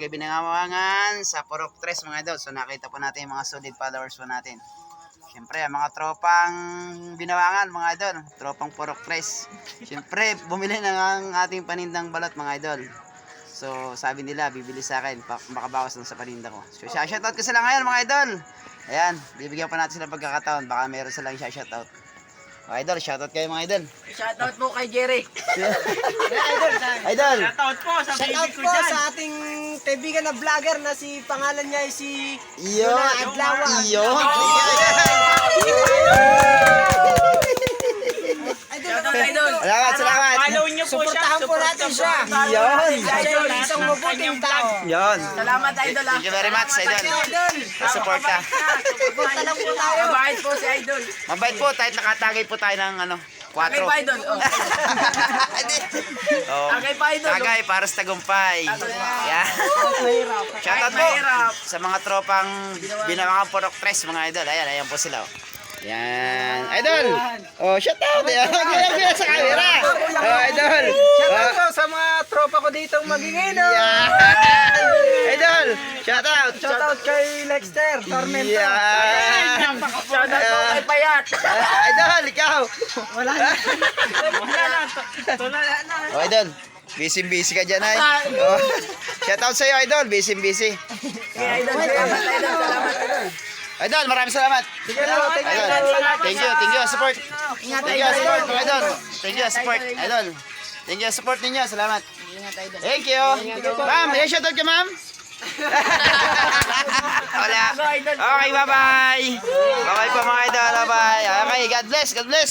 Gabi binangawangan sa Purok 3 mga idol. So nakita po natin yung mga solid followers po natin. Siyempre, ang mga tropang binawangan mga idol. Tropang Purok 3. Siyempre, bumili na ang ating panindang balot mga idol. So sabi nila, bibili sa akin. pa- Makabawas lang sa paninda ko. So shoutout ko sila ngayon mga idol. Ayan, bibigyan pa natin sila pagkakataon. Baka meron silang shoutout. Mga idol, shoutout kayo mga idol. Shoutout po kay Jerry. Idol! Shoutout po sa Shoutout po sa ating kaibigan na vlogger na si pangalan niya ay si Iyo! Adlawa. Iyo! Idol. Salamat, salamat! Follow niyo po siya. Suportahan po natin siya. Si Idol, isang mabuting tao. Yon! Salamat idol ah. Thank you very much, Idol. Idol, Support ka. suporta lang po tayo. Po si idol. Mabait po, kahit nakatagay po tayo ng ano, 4. Tagay pa idol. Oh. oh. Tagay pa idol. Tagay para sa tagumpay. Yeah. Shoutout po sa mga tropang binawangan porok tres mga idol. Ayan, ayan po sila. oh. Yan. Idol! Oh, shout out! Ayan, ayan, sa camera! Oh, idol! Shoutout Oh, po sa mga tropa ko dito magingino. yan! Shout out! Shoutout kay Lexter Tormento. Yan! Shoutout po kay Payat. Ah, Idol, ikaw! Wala na. Wala na. Wala na. Oh, idol. Busy busy ka dyan, ay. Oh. Shout out sa'yo, idol. Busy busy. Kay idol. Salamat idol. Salamat idol. Idol, maraming salamat. Sige po, thank you. Thank you, thank you, support. Thank you, support, idol. Thank you, support, idol. Thank you, support ninyo. Salamat. Thank you. Ma'am, may shoutout ka, ma'am? Wala. Okay, bye-bye. Bye-bye po mga idol. Bye-bye. Okay, God bless, God bless.